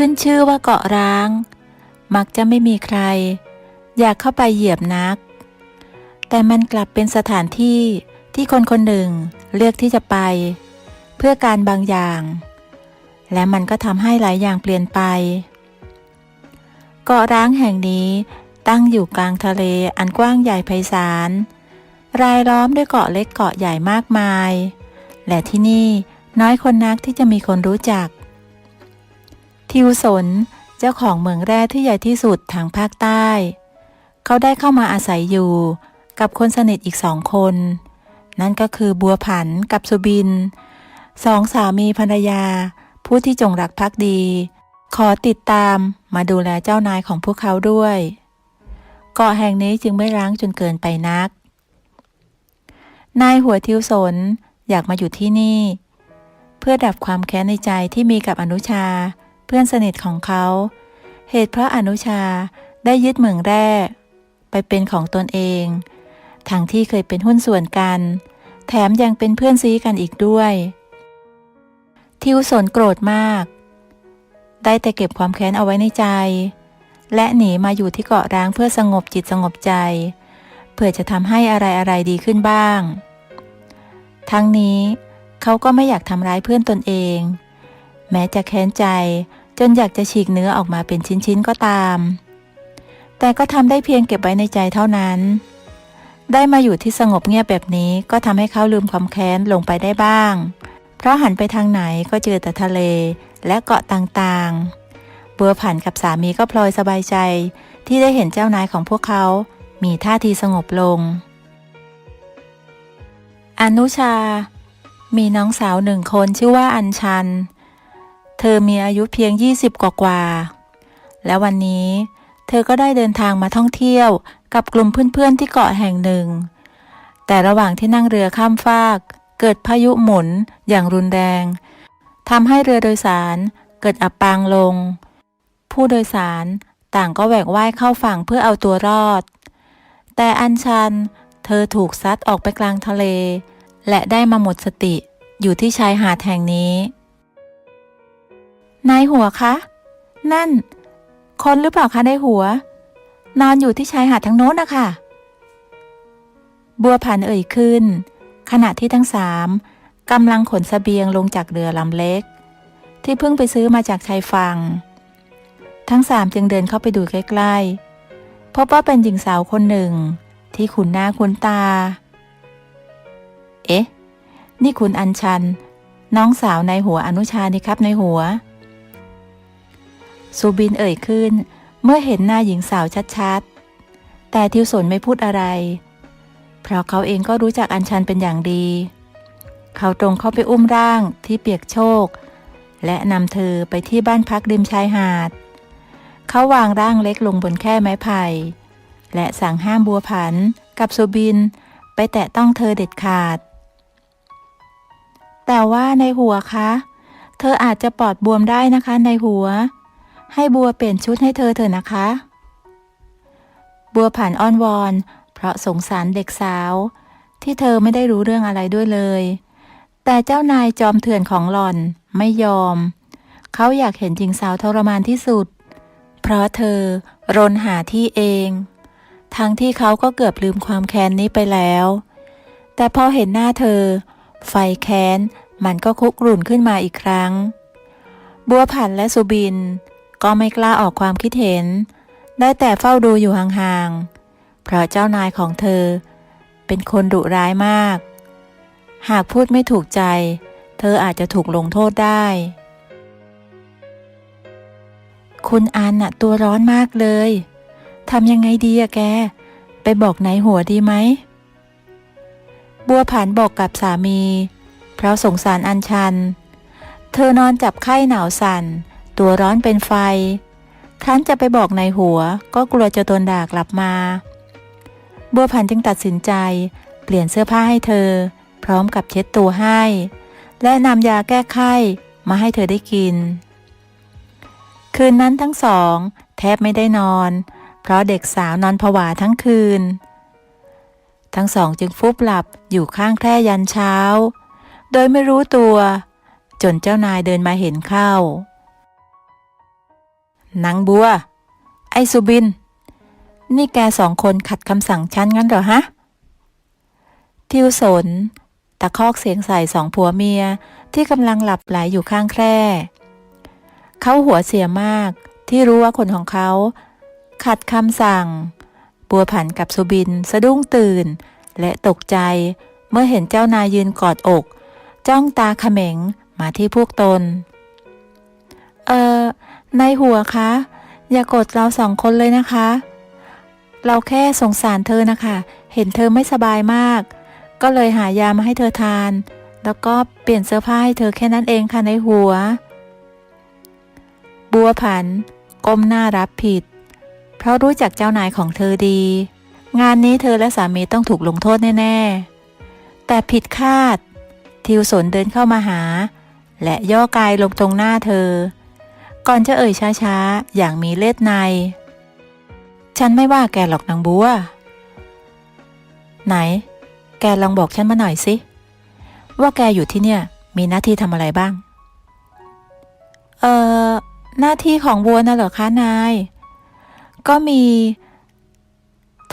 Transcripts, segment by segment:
ขึ้นชื่อว่าเกาะร้าง มักจะไม่มีใคร อยากเข้าไปเหยียบนัก แต่มันกลับเป็นสถานที่ที่คนคนหนึ่งเลือกที่จะไป เพื่อการบางอย่าง และมันก็ทำให้หลายอย่างเปลี่ยนไป เกาะร้างแห่งนี้ตั้งอยู่กลางทะเลอันกว้างใหญ่ไพศาลรายล้อมด้วยเกาะเล็กเกาะใหญ่มากมาย และที่นี่น้อยคนนักที่จะมีคนรู้จัก ทิวสนเจ้าของเมืองแร่ที่ใหญ่ที่สุดทางภาคใต้ เขาได้เข้ามาอาศัยอยู่กับคนสนิทอีกสองคน นั่นก็คือบัวผันกับสุบิน สองสามีภรรยา ผู้ที่จงรักภักดี ขอติดตามมาดูแลเจ้านายของพวกเขาด้วย เกาะแห่งนี้จึงไม่ร้างจนเกินไปนัก นายหัวทิวสนอยากมาอยู่ที่นี่ เพื่อดับความแค้นในใจที่มีกับอนุชา เพื่อนสนิทของเขา เหตุเพราะอนุชาได้ยึดเหมืองแร่ไปเป็นของตนเอง ทั้งที่เคยเป็นหุ้นส่วนกัน แถมยังเป็นเพื่อนซีกันอีกด้วย ทิวสนโกรธมาก ได้แต่เก็บความแค้นเอาไว้ในใจ และหนีมาอยู่ที่เกาะร้างเพื่อสงบจิตสงบใจ เพื่อจะทำให้อะไรอะไรดีขึ้นบ้าง ทั้งนี้เขาก็ไม่อยากทำร้ายเพื่อนตนเอง แม้จะแค้นใจ จนอยากจะฉีกเนื้อออกมาเป็นชิ้นๆก็ตาม แต่ก็ทำได้เพียงเก็บไว้ในใจเท่านั้น ได้มาอยู่ที่สงบเงียบแบบนี้ก็ทำให้เขาลืมความแค้นลงไปได้บ้าง เพราะหันไปทางไหนก็เจอแต่ทะเลและเกาะต่างๆบัวผันกับสามีก็พลอยสบายใจ ที่ได้เห็นเจ้านายของพวกเขา มีท่าทีสงบลง อนุชา มีน้องสาวหนึ่งคนชื่อว่าอัญชัน เธอมีอายุเพียง 20 กว่ากว่า และวันนี้ เธอก็ได้เดินทางมาท่องเที่ยวกับกลุ่มเพื่อนๆที่เกาะแห่งหนึ่ง แต่ระหว่างที่นั่งเรือข้ามฟาก เกิดพายุหมุนอย่างรุนแรงทำให้เรือโดยสารเกิดอับปางลง ผู้โดยสารต่างก็แหวกว่ายเข้าฝั่งเพื่อเอาตัวรอด แต่อัญชัน เธอถูกซัดออกไปกลางทะเล และได้มาหมดสติอยู่ที่ชายหาดแห่งนี้ นายหัวคะ นั่น คนหรือเปล่าคะนายหัว นอนอยู่ที่ชายหาดทางโน้นนะคะ บัวผันเอ่ยขึ้น ขณะที่ทั้งสามกำลังขนสเสบียงลงจากเรือลำเล็ก ที่เพิ่งไปซื้อมาจากชายฝั่ง ทั้งสามจึงเดินเข้าไปดูใกล้ๆ พบว่าเป็นหญิงสาวคนหนึ่ง ที่ขุนหน้าคุ้นตา เอ๊ะ นี่คุณอัญชัน น้องสาวในหัวอนุชานี่ครับในหัว สุบินเอ่ยขึ้น เมื่อเห็นหน้าหญิงสาวชัดๆ แต่ทิวสนไม่พูดอะไร เพราะเขาเองก็รู้จักอัญชันเป็นอย่างดี เขาตรงเข้าไปอุ้มร่างที่เปียกโชก และนำเธอไปที่บ้านพักริมชายหาด เขาวางร่างเล็กลงบนแค่ไม้ไผ่ และสั่งห้ามบัวผันกับสุบินไปแตะต้องเธอเด็ดขาด แต่ว่าในหัวคะ เธออาจจะปอดบวมได้นะคะในหัว ให้บัวเปลี่ยนชุดให้เธอเถอะนะคะ บัวผ่านอ้อนวอน เพราะสงสารเด็กสาว ที่เธอไม่ได้รู้เรื่องอะไรด้วยเลย แต่เจ้านายจอมเถื่อนของหล่อนไม่ยอม เขาอยากเห็นหญิงสาวทรมานที่สุด เพราะเธอรนหาที่เอง ทั้งที่เขาก็เกือบลืมความแค้นนี้ไปแล้ว แต่พอเห็นหน้าเธอ ไฟแค้นมันก็คุกรุ่นขึ้นมาอีกครั้ง บัวผันและสุบิน ก็ไม่กล้าออกความคิดเห็น ได้แต่เฝ้าดูอยู่ห่างๆ เพราะเจ้านายของเธอ เป็นคนดุร้ายมาก หากพูดไม่ถูกใจ เธออาจจะถูกลงโทษได้ คุณอันน่ะตัวร้อนมากเลยทำยังไงดีอะแก ไปบอกนายหัวดีไหม บัวผันบอกกับสามี เพราะสงสารอัญชัน เธอนอนจับไข้หนาวสั่น ตัวร้อนเป็นไฟ ครั้นจะไปบอกในหัวก็กลัวจะโดนด่ากลับมา บัวผันจึงตัดสินใจ เปลี่ยนเสื้อผ้าให้เธอ พร้อมกับเช็ดตัวให้ และนำยาแก้ไข้มาให้เธอได้กิน คืนนั้นทั้งสอง แทบไม่ได้นอน เพราะเด็กสาวนอนผวาทั้งคืน ทั้งสองจึงฟุบหลับอยู่ข้างแคร่ยันเช้า โดยไม่รู้ตัว จนเจ้านายเดินมาเห็นเข้า นางบัว ไอสุบิน นี่แกสองคนขัดคำสั่งฉันงั้นเหรอฮะ ทิวสน ตะคอกเสียงใส่สองผัวเมียที่กำลังหลับไหลอยู่ข้างแคร่ เขาหัวเสียมากที่รู้ว่าคนของเขา ขัดคำสั่ง บัวผันกับสุบินสะดุ้งตื่น และตกใจเมื่อเห็นเจ้านายยืนกอดอก จ้องตาเขม็งมาที่พวกตน เออ นายหัวคะ อย่ากดเราสองคนเลยนะคะ เราแค่สงสารเธอนะคะ เห็นเธอไม่สบายมาก ก็เลยหายามาให้เธอทาน แล้วก็เปลี่ยนเสื้อผ้าให้เธอแค่นั้นเองค่ะในหัว บัวผัน ก้มหน้ารับผิด เพราะรู้จักเจ้านายของเธอดี งานนี้เธอและสามีต้องถูกลงโทษแน่ ๆ แต่ผิดคาด ทิวสนเดินเข้ามาหา และย่อกายลงตรงหน้าเธอ ก่อนจะเอ่ยช้าๆ อย่างมีเล็ดใน ฉันไม่ว่าแกหรอกนางบัว ไหน แกลองบอกฉันมาหน่อยสิ ว่าแกอยู่ที่เนี่ย มีหน้าที่ทำอะไรบ้าง เอ่อ หน้าที่ของบัวน่ะเหรอคะนาย ก็มี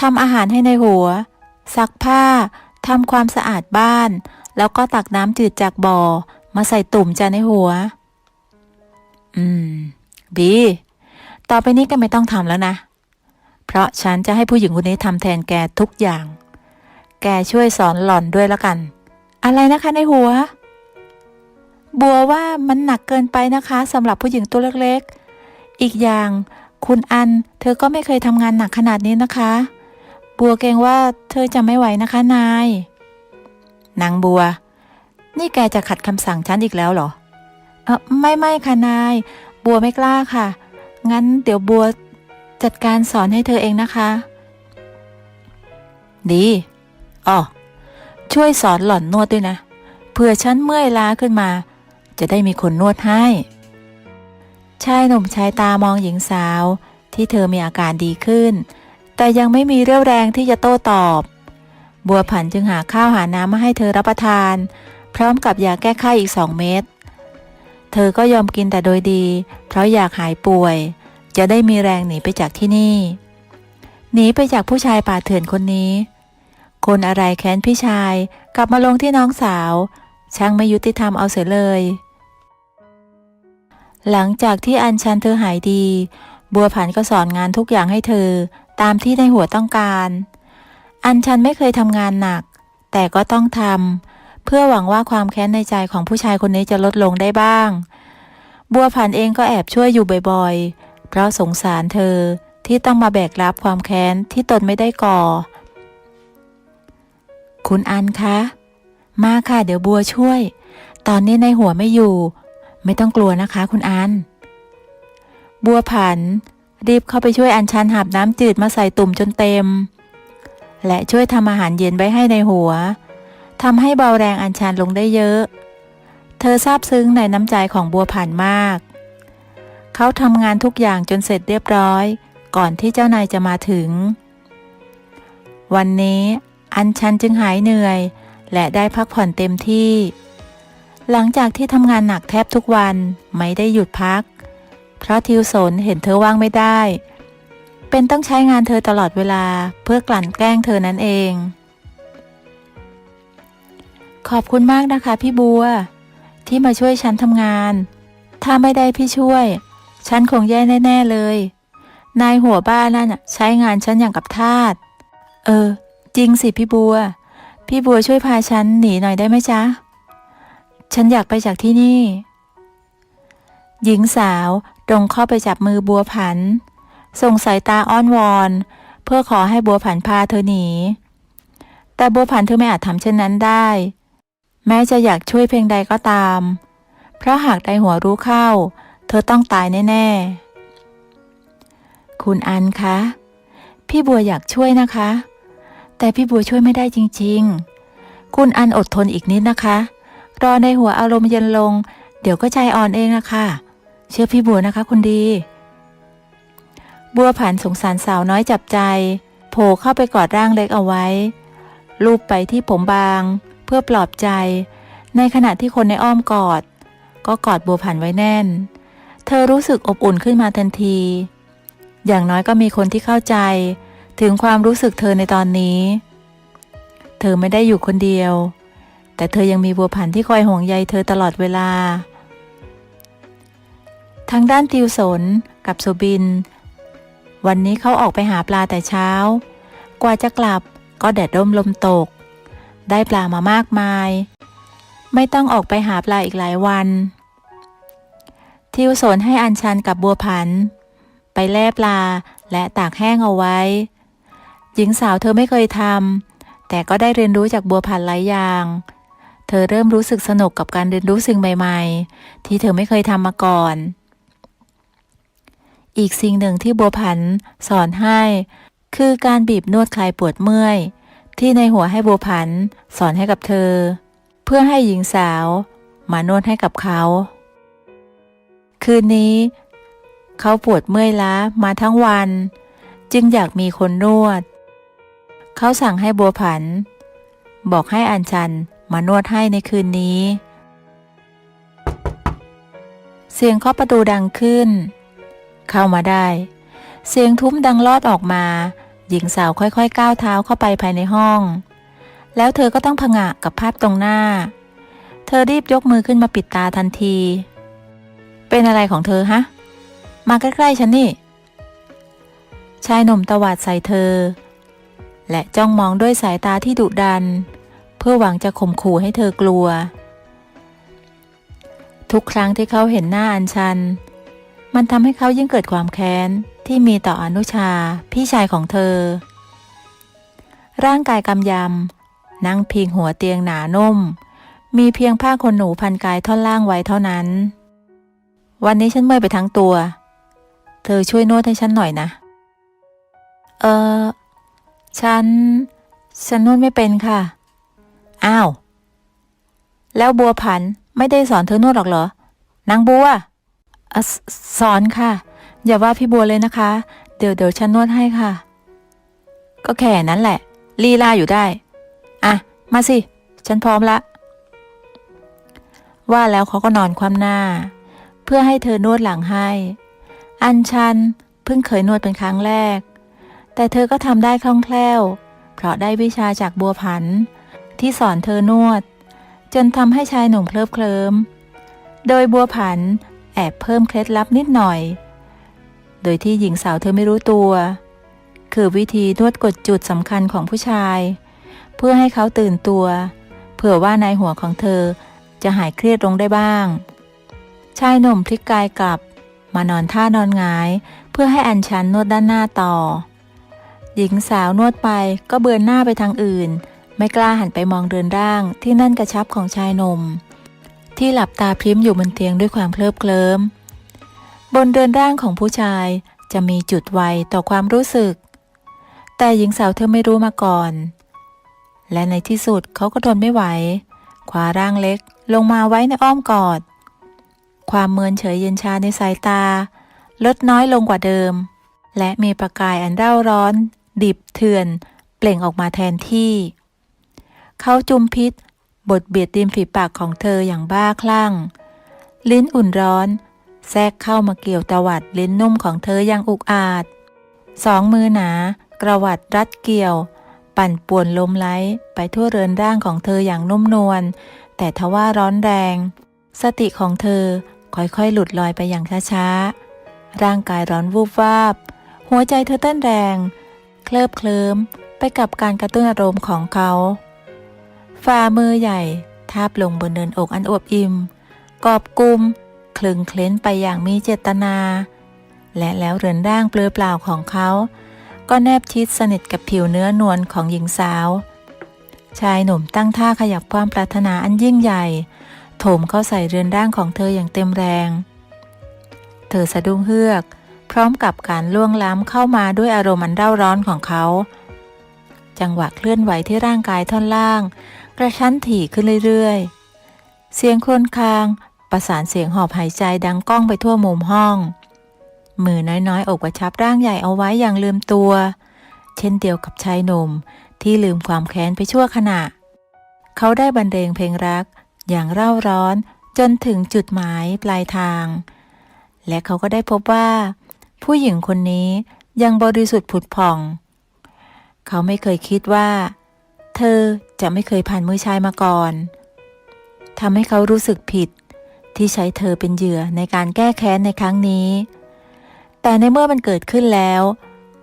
ทำอาหารให้ในหัว ซักผ้าทำความสะอาดบ้าน แล้วก็ตักน้ำจืดจากบ่อ มาใส่ตุ่มจานในหัว อืม บี ต่อไปนี้ก็ไม่ต้องทำแล้วนะ เพราะฉันจะให้ผู้หญิงคนนี้ทำแทนแกทุกอย่าง แกช่วยสอนหล่อนด้วยแล้วกัน อะไรนะคะในหัว บัวว่ามันหนักเกินไปนะคะสำหรับผู้หญิงตัวเล็กๆ อีกอย่างคุณอัน เธอก็ไม่เคยทำงานหนักขนาดนี้นะคะ บัวเกรงว่าเธอจะไม่ไหวนะคะนาย นางบัว นี่แกจะขัดคำสั่งฉันอีกแล้วเหรอ เออไม่ไม่ค่ะนาย บัวไม่กล้าค่ะ งั้นเดี๋ยวบัวจัดการสอนให้เธอเองนะคะ ดีอ๋อช่วยสอนหล่อนนวดด้วยนะ เผื่อฉันเมื่อยล้าขึ้นมา จะได้มีคนนวดให้ ชายหนุ่มชายตามองหญิงสาว ที่เธอมีอาการดีขึ้น แต่ยังไม่มีเรี่ยวแรงที่จะโต้ตอบ บัวผันจึงหาข้าวหาน้ำมาให้เธอรับประทาน พร้อมกับยาแก้ไข้อีกสองเม็ด เธอก็ยอมกินแต่โดยดี เพราะอยากหายป่วย จะได้มีแรงหนีไปจากที่นี่ หนีไปจากผู้ชายป่าเถื่อนคนนี้ คนอะไรแค้นพี่ชาย กลับมาลงที่น้องสาว ช่างไม่ยุติธรรมเอาเสียเลย หลังจากที่อัญชันเธอหายดี บัวผันก็สอนงานทุกอย่างให้เธอ ตามที่ในหัวต้องการ อัญชันไม่เคยทำงานหนัก แต่ก็ต้องทำ เพื่อหวังว่าความแค้นในใจของผู้ชายคนนี้จะลดลงได้บ้าง บัวผันเองก็แอบช่วยอยู่บ่อยๆ เพราะสงสารเธอที่ต้องมาแบกรับความแค้นที่ตนไม่ได้ก่อ คุณอันคะ มาค่ะเดี๋ยวบัวช่วย ตอนนี้ในหัวไม่อยู่ ไม่ต้องกลัวนะคะ คุณอัน บัวผัน รีบเข้าไปช่วยอัญชันหาบน้ำจืดมาใส่ตุ่มจนเต็ม และช่วยทำอาหารเย็นไว้ให้ในหัว ทำให้เบาแรงอัญชันลงได้เยอะ เธอซาบซึ้งในน้ำใจของบัวผันมาก เขาทำงานทุกอย่างจนเสร็จเรียบร้อย ก่อนที่เจ้านายจะมาถึง วันนี้อัญชันจึงหายเหนื่อย และได้พักผ่อนเต็มที่ หลังจากที่ทำงานหนักแทบทุกวันไม่ได้หยุดพัก เพราะทิวสนเห็นเธอว่างไม่ได้ เป็นต้องใช้งานเธอตลอดเวลาเพื่อกลั่นแกล้งเธอนั่นเอง ขอบคุณมากนะคะ พี่บัว ที่มาช่วยฉันทำงาน ถ้าไม่ได้พี่ช่วย ฉันคงแย่แน่ ๆเลย นายหัวบ้านนั่นใช้งานฉันอย่างกับทาสเออ จริงสิพี่บัว พี่บัวช่วยพาฉันหนีหน่อยได้ไหมจ๊ะ ฉันอยากไปจากที่นี่ หญิงสาวตรงเข้าไปจับมือบัวผัน ส่งสายตาอ้อนวอน เพื่อขอให้บัวผันพาเธอหนี แต่บัวผันเธอไม่อาจทำเช่นนั้นได้ แม้จะอยากช่วยเพียงใดก็ตาม เพราะหากได้หัวรู้เข้า เธอต้องตายแน่ ๆ คุณอันคะ พี่บัวอยากช่วยนะคะ แต่พี่บัวช่วยไม่ได้จริง ๆ คุณอันอดทนอีกนิดนะคะ รอในหัวอารมณ์เย็นลง เดี๋ยวก็ใจอ่อนเองนะคะเชื่อพี่บัวนะคะคุณดี บัวผันสงสารสาวน้อยจับใจ โผล่เข้าไปกอดร่างเล็กเอาไว้ลูบไปที่ผมบาง เพื่อปลอบใจ ในขณะที่คนในอ้อมกอด ก็กอดบัวผันไว้แน่น เธอรู้สึกอบอุ่นขึ้นมาทันที อย่างน้อยก็มีคนที่เข้าใจ ถึงความรู้สึกเธอในตอนนี้ เธอไม่ได้อยู่คนเดียว แต่เธอยังมีบัวผันที่คอยห่วงใยเธอตลอดเวลา ทางด้านติวสนกับสุบิน วันนี้เขาออกไปหาปลาแต่เช้า กว่าจะกลับก็แดดร่มลมตก ได้ปลามามากมาย ไม่ต้องออกไปหาปลาอีกหลายวัน ทิวสนให้อัญชันกับบัวผัน ไปแล่ปลาและตากแห้งเอาไว้ หญิงสาวเธอไม่เคยทำแต่ก็ได้เรียนรู้จากบัวผันหลายอย่าง เธอเริ่มรู้สึกสนุกกับการเรียนรู้สิ่งใหม่ ๆ ที่เธอไม่เคยทำมาก่อน อีกสิ่งหนึ่งที่บัวผันสอนให้ คือการบีบนวดคลายปวดเมื่อย ที่ในหัวให้บัวผันสอนให้กับเธอ เพื่อให้หญิงสาว มานวดให้กับเขา คืนนี้ เขาปวดเมื่อยล้ามาทั้งวัน จึงอยากมีคนนวด เขาสั่งให้บัวผัน บอกให้อัญชันมานวดให้ในคืนนี้ เสียงเคาะประตูดังขึ้น เข้ามาได้ เสียงทุ้มดังลอดออกมา หญิงสาวค่อยๆก้าวเท้าเข้าไปภายในห้อง แล้วเธอก็ต้องผงะกับภาพตรงหน้า เธอรีบยกมือขึ้นมาปิดตาทันที เป็นอะไรของเธอฮะ มาใกล้ๆฉันนี่ ชายหนุ่มตวาดใส่เธอ และจ้องมองด้วยสายตาที่ดุดัน เพื่อหวังจะข่มขู่ให้เธอกลัว ทุกครั้งที่เขาเห็นหน้าอัญชัน มันทำให้เขายิ่งเกิดความแค้น ที่มีต่ออนุชา พี่ชายของเธอ ร่างกายกำยำ นั่งพิงหัวเตียงหนานุ่ม มีเพียงผ้าขนหนูพันกายท่อนล่างไว้เท่านั้น วันนี้ฉันเมื่อยไปทั้งตัว เธอช่วยนวดให้ฉันหน่อยนะ เออ ฉัน ฉันนวดไม่เป็นค่ะ อ้าว แล้วบัวผันไม่ได้สอนเธอนวดหรอกเหรอนางบัว สสอนค่ะ อย่าว่าพี่บัวเลยนะคะ เดี๋ยวเดี๋ยวฉันนวดให้ค่ะ ก็แค่นั้นแหละ ลีลาอยู่ได้ อะ มาสิ ฉันพร้อมละ ว่าแล้วเขาก็นอนคว่ำหน้า เพื่อให้เธอนวดหลังให้ อันชันเพิ่งเคยนวดเป็นครั้งแรก แต่เธอก็ทำได้คล่องแคล่ว เพราะได้วิชาจากบัวผัน ที่สอนเธอนวด จนทำให้ชายหนุ่มเคลิบเคลิ้มโดยบัวผัน แอบเพิ่มเคล็ดลับนิดหน่อย โดยที่หญิงสาวเธอไม่รู้ตัว คือวิธีนวดกดจุดสำคัญของผู้ชาย เพื่อให้เขาตื่นตัว เผื่อว่าในหัวของเธอจะหายเครียดลงได้บ้าง ชายหนุ่มพลิกกายกลับ มานอนท่านอนงาย เพื่อให้อัญชันนวดด้านหน้าต่อ หญิงสาวนวดไปก็เบือนหน้าไปทางอื่น ไม่กล้าหันไปมองเรือนร่างที่นั่นกระชับของชายหนุ่ม ที่หลับตาพริ้มอยู่บนเตียงด้วยความเคลิบเคลิ้มบนเรือนร่างของผู้ชายจะมีจุดไวต่อความรู้สึก แต่หญิงสาวเธอไม่รู้มาก่อน และในที่สุดเขาก็ทนไม่ไหวคว้าร่างเล็กลงมาไว้ในอ้อมกอด ความเมินเฉยเย็นชาในสายตา ลดน้อยลงกว่าเดิม และมีประกายอันเร่าร้อน ดิบเถื่อน เปล่งออกมาแทนที่ เขาจุมพิษ บทเบียดริมฝีปากของเธออย่างบ้าคลั่ง ลิ้นอุ่นร้อน แทรกเข้ามาเกี่ยวตวัดลิ้นนุ่มของเธออย่างอุกอาจ สองมือหนากระวัดรัดเกี่ยว ปั่นป่วนลมไหลไปทั่วเรือนร่างของเธออย่างนุ่มนวลแต่ทว่าร้อนแรง สติของเธอค่อยๆ หลุดลอยไปอย่างช้าๆ ร่างกายร้อนวูบวาบ หัวใจเธอเต้นแรง เคลิบเคลิ้มไปกับการกระตุ้นอารมณ์ของเขา ฝ่ามือใหญ่ ทาบลงบนเนินอกอันอวบอิ่ม กอบกุม คลึงเคล้นไปอย่างมีเจตนา และแล้วเรือนร่างเปลือยเปล่าของเขา ก็แนบชิดสนิทกับผิวเนื้อนวลของหญิงสาว ชายหนุ่มตั้งท่าขยับความปรารถนาอันยิ่งใหญ่ โถมเข้าใส่เรือนร่างของเธออย่างเต็มแรง เธอสะดุ้งเฮือก พร้อมกับการล่วงล้ำเข้ามาด้วยอารมณ์อันเร่าร้อนของเขาจังหวะเคลื่อนไหวที่ร่างกายท่อนล่าง กระชั้นถี่ขึ้นเรื่อยๆ เสียงครวญครางประสานเสียงหอบหายใจดังก้องไปทั่วมุมห้อง มือน้อยๆ อกกระชับร่างใหญ่เอาไว้อย่างลืมตัว เช่นเดียวกับชายหนุ่มที่ลืมความแค้นไปชั่วขณะ เขาได้บรรเลงเพลงรัก อย่างเร่าร้อนจนถึงจุดหมายปลายทาง และเขาก็ได้พบว่า ผู้หญิงคนนี้ยังบริสุทธิ์ผุดผ่อง เขาไม่เคยคิดว่า เธอจะไม่เคยผ่านมือชายมาก่อนทำให้เขารู้สึกผิด ที่ใช้เธอเป็นเหยื่อในการแก้แค้นในครั้งนี้ แต่ในเมื่อมันเกิดขึ้นแล้ว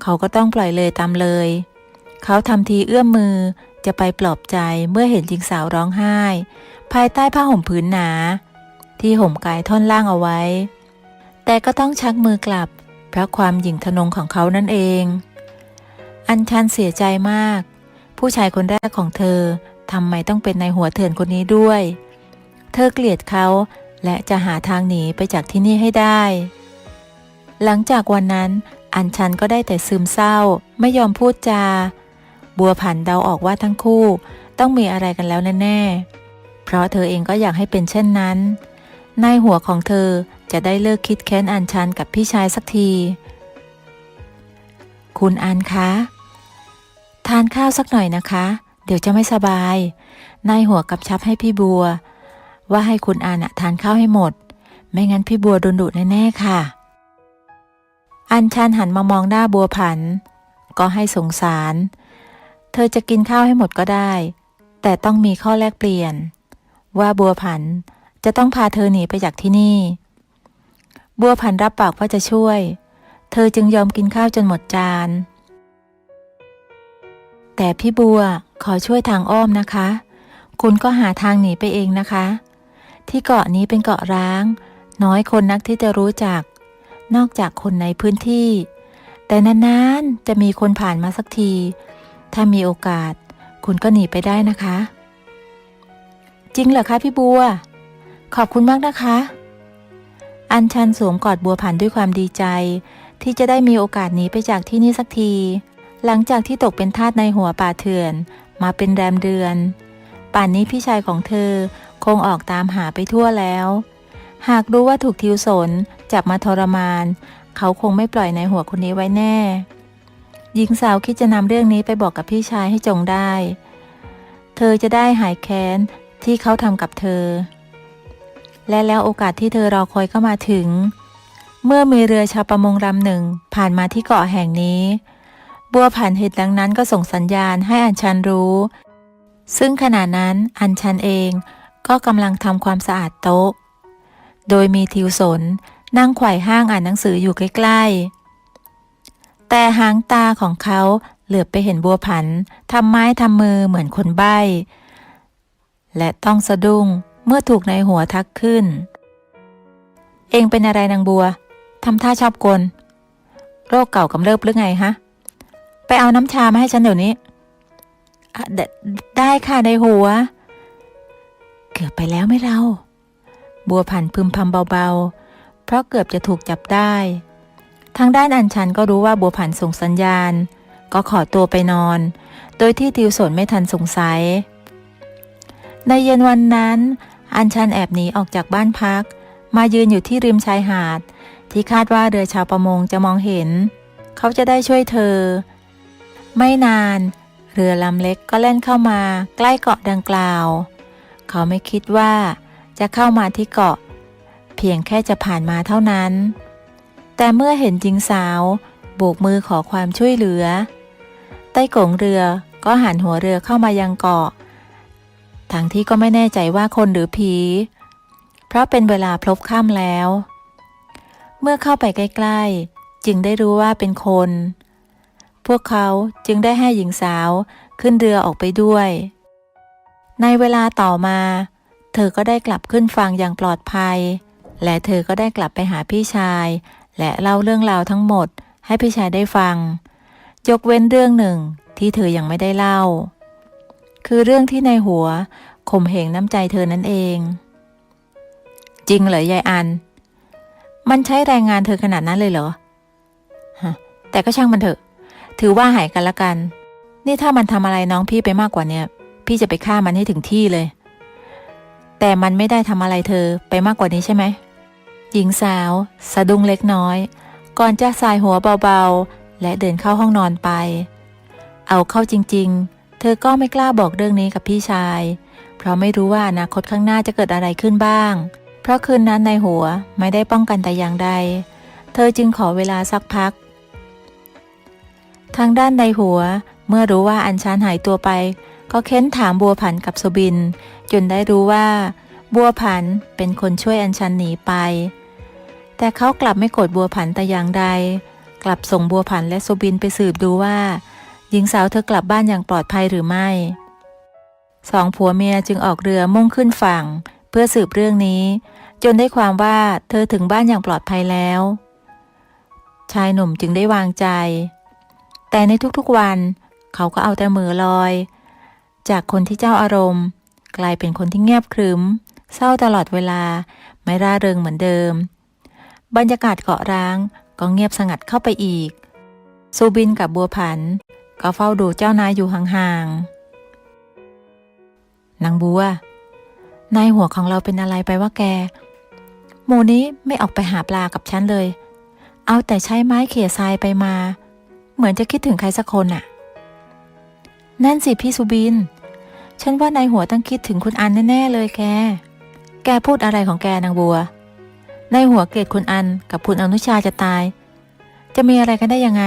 เขาก็ต้องปล่อยเลยตามเลย เขาทำทีเอื้อมมือจะไปปลอบใจเมื่อเห็นหญิงสาวร้องไห้ ภายใต้ผ้าห่มผืนหนา ที่ห่มกายท่อนล่างเอาไว้ แต่ก็ต้องชักมือกลับ เพราะความหยิ่งทะนงของเขานั่นเอง อันชันเสียใจมาก ผู้ชายคนแรกของเธอทำไมต้องเป็นในายหัวเถื่อนคนนี้ด้วย เธอเกลียดเขาและจะหาทางหนีไปจากที่นี่ให้ได้ หลังจากวันนั้น อันชันก็ได้แต่ซึมเศร้า ไม่ยอมพูดจา บัวผันเดาออกว่าทั้งคู่ ต้องมีอะไรกันแล้วแน่ๆ เพราะเธอเองก็อยากให้เป็นเช่นนั้น ในหัวของเธอจะได้เลิกคิดแค้นอันชันกับพี่ชายสักที คุณอันคะ ทานข้าวสักหน่อยนะคะ เดี๋ยวจะไม่สบาย นายหัวกับชับให้พี่บัว ว่าให้คุณอานะทานข้าวให้หมด ไม่งั้นพี่บัวโดนดุแน่ๆค่ะ อันชันหันมามองหน้าบัวผัน ก็ให้สงสาร เธอจะกินข้าวให้หมดก็ได้ แต่ต้องมีข้อแลกเปลี่ยน ว่าบัวผันจะต้องพาเธอหนีไปจากที่นี่ บัวผันรับปากว่าจะช่วย เธอจึงยอมกินข้าวจนหมดจาน แต่พี่บัวขอช่วยทางอ้อมนะคะ คุณก็หาทางหนีไปเองนะคะ ที่เกาะนี้เป็นเกาะร้าง น้อยคนนักที่จะรู้จัก นอกจากคนในพื้นที่ แต่นานๆจะมีคนผ่านมาสักที ถ้ามีโอกาส คุณก็หนีไปได้นะคะ จริงเหรอคะพี่บัว ขอบคุณมากนะคะ อันชันสวมกอดบัวผันด้วยความดีใจ ที่จะได้มีโอกาสหนีไปจากที่นี่สักที หลังจากที่ตกเป็นทาสในหัวป่าเถื่อน มาเป็นแรมเดือน ป่านนี้พี่ชายของเธอคงออกตามหาไปทั่วแล้ว หากรู้ว่าถูกทิวสนจับมาทรมาน เขาคงไม่ปล่อยในหัวคนนี้ไว้แน่ หญิงสาวคิดจะนำเรื่องนี้ไปบอกกับพี่ชายให้จงได้ เธอจะได้หายแค้นที่เขาทำกับเธอ และแล้วโอกาสที่เธอรอคอยก็มาถึง เมื่อมีเรือชาวประมงลำหนึ่งผ่านมาที่เกาะแห่งนี้ บัวผ่านเหตุดังนั้นก็ส่งสัญญาณให้อัญชันรู้ ซึ่งขณะนั้นอัญชันเองก็กำลังทำความสะอาดโต๊ะ โดยมีทิวสนนั่งไขว่ห้างอ่านหนังสืออยู่ใกล้ๆ แต่หางตาของเขาเหลือบไปเห็นบัวผันทำไม้ทำมือเหมือนคนใบ้ และต้องสะดุ้งเมื่อถูกในหัวทักขึ้น เองเป็นอะไรนางบัวทำท่าชอบกล โรคเก่ากำเริบหรือไงฮะ ไปเอาน้ำชามาให้ฉันเดี๋ยวนี้ไดได้ค่ะในหัว เกือบไปแล้วไหม่เรา บัวผันพึมพำเบาๆ เพราะเกือบจะถูกจับได้ ทางด้านอัญชันก็รู้ว่าบัวผันส่งสัญญาณ ก็ขอตัวไปนอน โดยที่ติวสนไม่ทันสงสัย ในเย็นวันนั้น อัญชันแอบหนีออกจากบ้านพัก มายืนอยู่ที่ริมชายหาด ที่คาดว่าเรือชาวประมงจะมองเห็น เขาจะได้ช่วยเธอ ไม่นาน เรือลำเล็กก็แล่นเข้ามาใกล้เกาะดังกล่าว เขาไม่คิดว่าจะเข้ามาที่เกาะ เพียงแค่จะผ่านมาเท่านั้น แต่เมื่อเห็นหญิงสาวโบกมือขอความช่วยเหลือ ใต้กงเรือก็หันหัวเรือเข้ามายังเกาะ ทั้งที่ก็ไม่แน่ใจว่าคนหรือผี เพราะเป็นเวลาพลบค่ำแล้ว เมื่อเข้าไปใกล้ ๆ จึงได้รู้ว่าเป็นคน พวกเขาจึงได้ให้หญิงสาวขึ้นเรือออกไปด้วย ในเวลาต่อมา เธอก็ได้กลับขึ้นฝั่งอย่างปลอดภัย และเธอก็ได้กลับไปหาพี่ชาย และเล่าเรื่องราวทั้งหมดให้พี่ชายได้ฟัง ยกเว้นเรื่องหนึ่งที่เธอยังไม่ได้เล่า คือเรื่องที่ในหัวข่มเหงน้ำใจเธอนั่นเอง จริงเหรอยายอัน มันใช้แรงงานเธอขนาดนั้นเลยเหรอแต่ก็ช่างมันเถอะ ถือว่าหายกันละกัน นี่ถ้ามันทำอะไรน้องพี่ไปมากกว่าเนี่ยพี่จะไปฆ่ามันให้ถึงที่เลย แต่มันไม่ได้ทำอะไรเธอไปมากกว่านี้ใช่ไหมหญิงสาว สะดุ้งเล็กน้อย ก่อนจะสายหัวเบาๆ และเดินเข้าห้องนอนไป เอาเข้าจริงๆ เธอก็ไม่กล้าบอกเรื่องนี้กับพี่ชาย เพราะไม่รู้ว่าอนาคตข้างหน้าจะเกิดอะไรขึ้นบ้าง เพราะคืนนั้นในหัวไม่ได้ป้องกันแต่อย่างใด เธอจึงขอเวลาสักพัก ทางด้านในหัว เมื่อรู้ว่าอัญชันหายตัวไป ก็เค้นถามบัวผันกับสุบิน จนได้รู้ว่า บัวผันเป็นคนช่วยอัญชันหนีไป แต่เขากลับไม่โกรธบัวผันแต่อย่างใด กลับส่งบัวผันและสุบินไปสืบดูว่า หญิงสาวเธอกลับบ้านอย่างปลอดภัยหรือไม่สองผัวเมียจึงออกเรือมุ่งขึ้นฝั่ง เพื่อสืบเรื่องนี้ จนได้ความว่าเธอถึงบ้านอย่างปลอดภัยแล้ว ชายหนุ่มจึงได้วางใจ แต่ในทุกๆวัน เขาก็เอาแต่เมือลอย จากคนที่เจ้าอารมณ์ กลายเป็นคนที่เงียบครึ้ม เศร้าตลอดเวลา ไม่ร่าเริงเหมือนเดิม บรรยากาศเกาะร้างก็เงียบสงัดเข้าไปอีก ซูบินกับบัวผัน ก็เฝ้าดูเจ้านายอยู่ห่างๆนางบัว นายหัวของเราเป็นอะไรไปว่าแกหมูนี้ไม่ออกไปหาปลากับฉันเลย เอาแต่ใช้ไม้เขี่ยทรายไปมา เหมือนจะคิดถึงใครสักคนน่ะ นั่นสิพี่สุบิน ฉันว่านายหัวต้องคิดถึงคุณอันแน่ๆเลยแก แกพูดอะไรของแกนางบัวนายหัวเกลียดคุณอันกับคุณอนุชาจะตาย จะมีอะไรกันได้ยังไง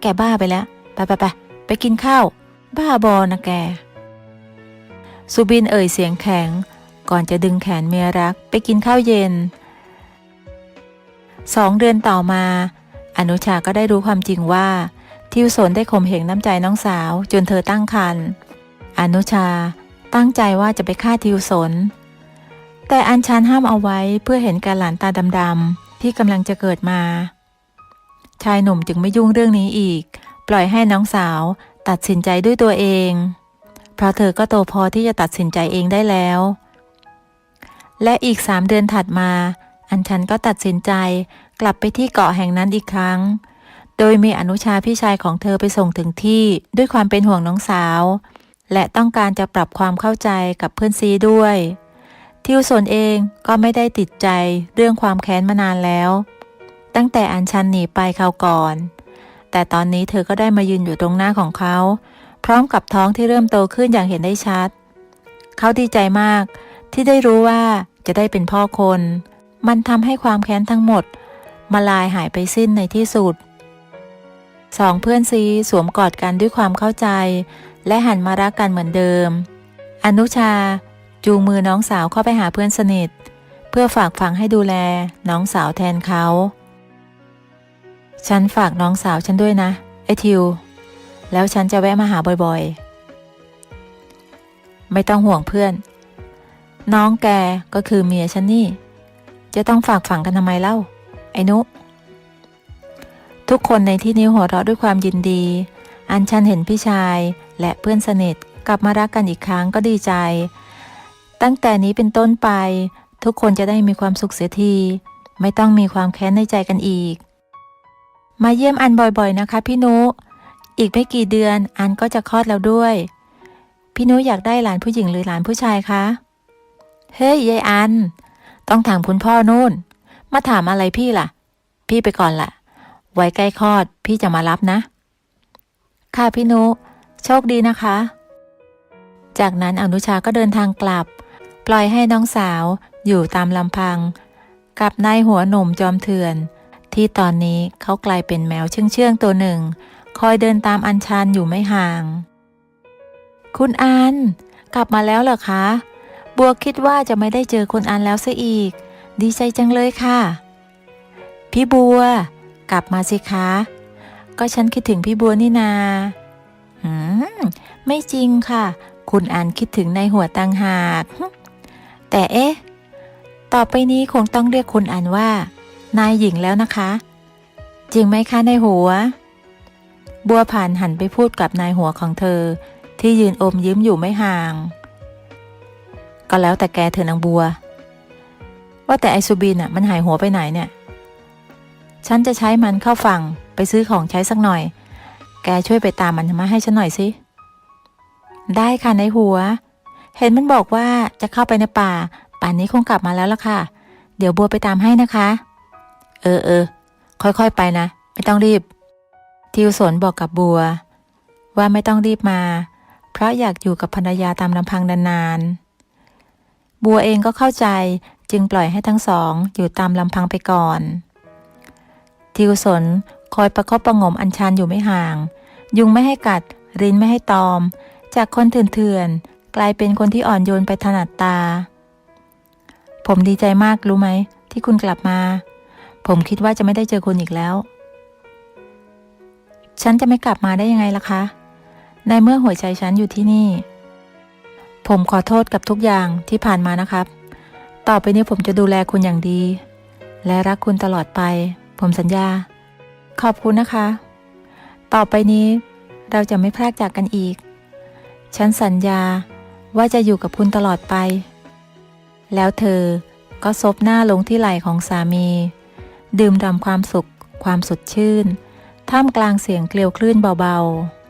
แกบ้าไปแล้ว ไปไปไปไปกินข้าว บ้าบอนะแก สุบินเอ่ยเสียงแข็ง ก่อนจะดึงแขนเมียรัก ไปกินข้าวเย็นสองเดือนต่อมา อนุชาก็ได้รู้ความจริงว่า ทิวสนได้ข่มเหงน้ำใจน้องสาว จนเธอตั้งครรภ์อนุชาตั้งใจว่าจะไปฆ่าทิวสน แต่อัญชันห้ามเอาไว้เพื่อเห็นการหลานตาดำๆที่กำลังจะเกิดมา ชายหนุ่มจึงไม่ยุ่งเรื่องนี้อีก ปล่อยให้น้องสาวตัดสินใจด้วยตัวเอง เพราะเธอก็โตพอที่จะตัดสินใจเองได้แล้ว และอีกสามเดือนถัดมา อัญชันก็ตัดสินใจกลับไปที่เกาะแห่งนั้นอีกครั้ง โดยมีอนุชาพี่ชายของเธอไปส่งถึงที่ด้วยความเป็นห่วงน้องสาว และต้องการจะปรับความเข้าใจกับเพื่อนซีด้วย ทิวสนเองก็ไม่ได้ติดใจเรื่องความแค้นมานานแล้ว ตั้งแต่อัญชันหนีไปคราก่อน แต่ตอนนี้เธอก็ได้มายืนอยู่ตรงหน้าของเขา พร้อมกับท้องที่เริ่มโตขึ้นอย่างเห็นได้ชัด เขาดีใจมากที่ได้รู้ว่าจะได้เป็นพ่อคน มันทำให้ความแค้นทั้งหมดมาลายหายไปสิ้นในที่สุด สองเพื่อนซีสวมกอดกันด้วยความเข้าใจ และหันมารักกันเหมือนเดิม อนุชา จูงมือน้องสาวเข้าไปหาเพื่อนสนิท เพื่อฝากฝังให้ดูแลน้องสาวแทนเขา ฉันฝากน้องสาวฉันด้วยนะ ไอทิว แล้วฉันจะแวะมาหาบ่อยๆ ไม่ต้องห่วงเพื่อน น้องแกก็คือเมียฉันนี่ จะต้องฝากฝังกันทำไมเล่า ไอ้นุ ทุกคนในที่นี้หัวเราะด้วยความยินดี อันชันเห็นพี่ชาย และเพื่อนสนิทกลับมารักกันอีกครั้งก็ดีใจ ตั้งแต่นี้เป็นต้นไป ทุกคนจะได้มีความสุขเสียที ไม่ต้องมีความแค้นในใจกันอีก มาเยี่ยมอันบ่อยๆนะคะ พี่นุ อีกไม่กี่เดือนอันก็จะคลอดแล้วด้วย พี่นุอยากได้หลานผู้หญิงหรือหลานผู้ชายคะ เฮ้ยยายอัน ต้องถามคุณพ่อนู่น มาถามอะไรพี่ล่ะ พี่ไปก่อนละ ไว้ใกล้คลอดพี่จะมารับนะ ค่ะพี่นุ โชคดีนะคะ จากนั้นอนุชาก็เดินทางกลับ ปล่อยให้น้องสาวอยู่ตามลำพัง กับนายหัวหนุ่มจอมเถื่อน ที่ตอนนี้เขากลายเป็นแมวเชื่องเชื่องๆตัวหนึ่ง คอยเดินตามอัญชันอยู่ไม่ห่าง คุณอัน กลับมาแล้วเหรอคะ บัวคิดว่าจะไม่ได้เจอคุณอันแล้วซะอีก ดีใจจังเลยค่ะ พี่บัว กลับมาสิคะ ก็ฉันคิดถึงพี่บัวนี่นาหืมไม่จริงค่ะ คุณอันคิดถึงในหัวตังหาก แต่เอ๊ะ ต่อไปนี้คงต้องเรียกคุณอันว่า นายหญิงแล้วนะคะ จริงไหมคะนายหัว บัวผ่านหันไปพูดกับนายหัวของเธอ ที่ยืนอมยิ้มอยู่ไม่ห่าง ก็แล้วแต่แกเธอนางบัว ว่าแต่ไอซูบินอะมันหายหัวไปไหนเนี่ย ฉันจะใช้มันเข้าฝั่งไปซื้อของใช้สักหน่อย แกช่วยไปตามมันมาให้ฉันหน่อยสิ ได้ค่ะในหัว เห็นมันบอกว่าจะเข้าไปในป่า ป่านนี้คงกลับมาแล้วล่ะค่ะ เดี๋ยวบัวไปตามให้นะคะ เออเออ ค่อยๆไปนะ ไม่ต้องรีบ ทิวสนบอกกับบัว ว่าไม่ต้องรีบมา เพราะอยากอยู่กับภรรยาตามลำพังนานๆ บัวเองก็เข้าใจจึงปล่อยให้ทั้งสองอยู่ตามลำพังไปก่อน ทิวสนคอยประคบประงมอัญชันอยู่ไม่ห่าง ยุงไม่ให้กัด รินไม่ให้ตอม จากคนเถื่อนๆ กลายเป็นคนที่อ่อนโยนไปถนัดตา ผมดีใจมากรู้ไหม ที่คุณกลับมา ผมคิดว่าจะไม่ได้เจอคุณอีกแล้ว ฉันจะไม่กลับมาได้ยังไงล่ะคะ ในเมื่อหัวใจฉันอยู่ที่นี่ ผมขอโทษกับทุกอย่างที่ผ่านมานะครับ ต่อไปนี้ผมจะดูแลคุณอย่างดี และรักคุณตลอดไป ผมสัญญา ขอบคุณนะคะ ต่อไปนี้เราจะไม่พลากจากกันอีก ฉันสัญญาว่าจะอยู่กับคุณตลอดไป แล้วเธอก็ซบหน้าลงที่ไหล่ของสามี ดื่มด่ำความสุข ความสดชื่น ท่ามกลางเสียงเกลียวคลื่นเบาๆ